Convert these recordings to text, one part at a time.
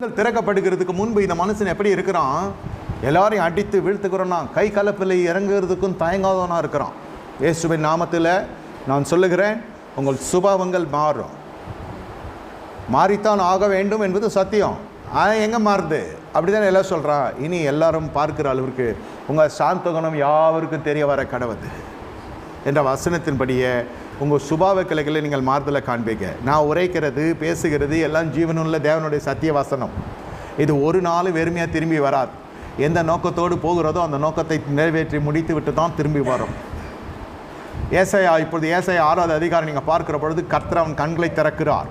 கண்கள் திறக்கப்படுகிறதுக்கு முன்பு இந்த மனுஷன் எப்படி இருக்கிறான்? எல்லாரையும் அடித்து வீழ்த்துக்கிறோன்னா கை கலப்பில் இறங்குறதுக்கும் தயங்காதவனா இருக்கிறான். இயேசுவின் நாமத்தில் நான் சொல்லுகிறேன் உங்கள் சுபாவங்கள் மாறும். மாறித்தான் ஆக வேண்டும் என்பது சத்தியம். ஆனால் எங்கே மாறுது? அப்படி தான் எல்லாம் சொல்கிறான் இனி எல்லாரும் பார்க்கிற அளவிற்கு உங்கள் சாந்தகுணம் யாவருக்கும் தெரிய வர கடவுது என்ற வசனத்தின்படியே உங்கள் சுபாவ கிளைகளை நீங்கள் மாறுதலை காண்பீங்க. நான் உரைக்கிறது பேசுகிறது எல்லாம் ஜீவனுள்ள தேவனுடைய சத்திய வசனம். இது ஒரு நாள் வெறுமையாக திரும்பி வராது. எந்த நோக்கத்தோடு போகிறதோ அந்த நோக்கத்தை நிறைவேற்றி முடித்து விட்டு தான் திரும்பி வரும். ஏசையா இப்பொழுது ஏசையா ஆறாவது அதிகாரம் நீங்கள் பார்க்கிற பொழுது கர்த்தர் அவன் கண்களை திறக்கிறார்.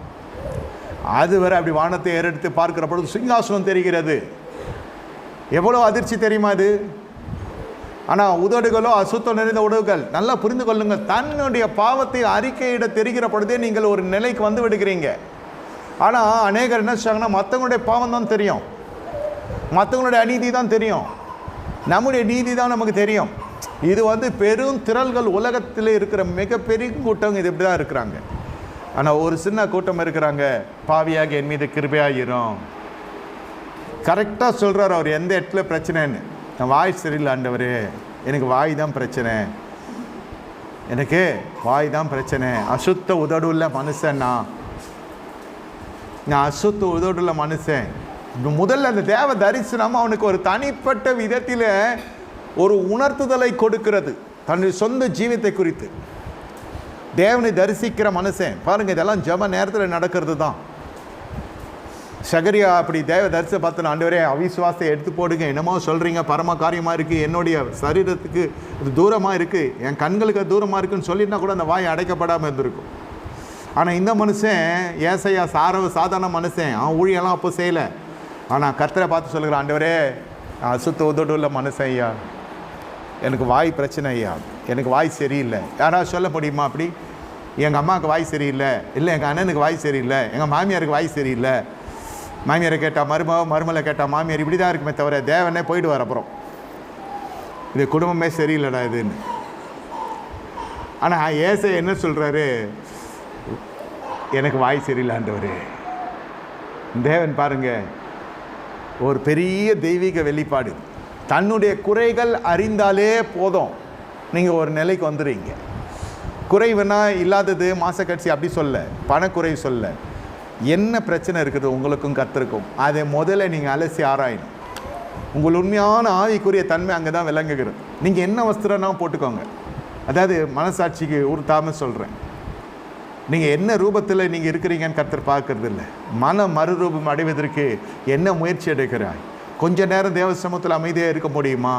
அதுவரை அப்படி வானத்தை ஏறெடுத்து பார்க்கிற பொழுது சிங்காசனம் தெரிகிறது. எவ்வளோ அதிர்ச்சி தெரியுமா அது ஆனால் உதடுகளோ அசுத்தம் நிறைந்த உடவுகள் நல்லா புரிந்து கொள்ளுங்கள். தன்னுடைய பாவத்தை அறிக்கையிட தெரிகிற பொழுதே நீங்கள் ஒரு நிலைக்கு வந்து விடுகிறீங்க. ஆனால் அநேகர் என்ன செய்வாங்கன்னா மற்றவங்களுடைய பாவம் தான் தெரியும். மற்றவங்களுடைய அநீதி தான் தெரியும். நம்முடைய நீதி தான் நமக்கு தெரியும். இது வந்து பெரும் திரள்கள் உலகத்தில் இருக்கிற மிகப்பெரிய கூட்டம் இது இப்படி தான் இருக்கிறாங்க. ஆனால் ஒரு சின்ன கூட்டம் இருக்கிறாங்க. பாவியாக என் மீது கிருபையாகிரும் கரெக்டாக சொல்கிறார் அவர் எந்த இடத்துல பிரச்சனைன்னு. நான் வாய் சரியில்லை ஆண்டவர். எனக்கு வாய் தான் பிரச்சனை. எனக்கு வாய் தான் பிரச்சனை. அசுத்த உதடுள்ள மனுஷன் நான். நான் அசுத்த உதடுள்ள மனுஷன். முதல்ல அந்த தேவ தரிசனம் அவனுக்கு ஒரு தனிப்பட்ட விதத்தில் ஒரு உணர்த்துதலை கொடுக்கிறது. தன்னுடைய சொந்த ஜீவித்தை குறித்து. தேவனை தரிசிக்கிற மனுஷன். பாருங்கள் இதெல்லாம் ஜெப நேரத்தில் நடக்கிறது தான் சகரியா அப்படி தேவ தரிச பார்த்து ஆண்டவரே அவிசுவாசத்தை எடுத்து போடுங்க. என்னமோ சொல்கிறீங்க பரம காரியமாக இருக்குது என்னுடைய சரீரத்துக்கு இது தூரமாக இருக்குது என் கண்களுக்கு தூரமாக இருக்குன்னு சொல்லியிருந்தா கூட அந்த வாய் அடைக்கப்படாமல் இருந்திருக்கும். ஆனால் இந்த மனுஷன் ஏசையா சாரவ சாதாரண மனுஷன். அவன் ஊழியெல்லாம் அப்போ செய்யலை. ஆனால் கர்த்தரை பார்த்து சொல்லுகிறான் ஆண்டவரே அசுத்த உதடு உள்ள மனுஷன் ஐயா. எனக்கு வாய் பிரச்சனை ஐயா. எனக்கு வாய் சரியில்லை. யாராவது சொல்ல முடியுமா அப்படி? எங்கள் அம்மாவுக்கு வாய் சரியில்லை. இல்லை எங்கள் அண்ணனுக்கு வாய் சரியில்லை. எங்கள் மாமியாருக்கு வாய் சரியில்லை. மாமியாரை கேட்டால் மருமக மருமலை கேட்டால் மாமியார் இப்படி தான் இருக்குமே தவிர தேவனே போயிட்டு வர அப்புறம். இது குடும்பமே சரியில்லைடா இதுன்னு. ஆனால் ஏசை என்ன சொல்கிறாரு எனக்கு வாய் சரியில்லாண்டவர் தேவன் பாருங்கள் ஒரு பெரிய தெய்வீக வெளிப்பாடு. தன்னுடைய குறைகள் அறிந்தாலே போதும். நீங்கள் ஒரு நிலைக்கு வந்துடுறீங்க. குறைவுனா இல்லாதது மாசக்கட்சி அப்படி சொல்ல பணக்குறை சொல்ல. என்ன பிரச்சனை இருக்குது உங்களுக்கும் கத்திருக்கும் அதை முதல்ல நீங்கள் அலசி ஆராயணும். உங்கள் உண்மையான ஆவிக்குரிய தன்மை அங்கே தான் விளங்குகிறது. நீங்கள் என்ன வஸ்திரம்னா போட்டுக்கோங்க. அதாவது மனசாட்சிக்கு உறுத்தாமல் சொல்கிறேன் நீங்கள் என்ன ரூபத்தில் நீங்கள் இருக்கிறீங்கன்னு கர்த்தர் பார்க்கறது இல்லை மன மறுரூபம் அடைவதற்கு என்ன முயற்சி எடுக்கிறாய்? கொஞ்ச நேரம் தேவசமத்தில் அமைதியாக இருக்க முடியுமா?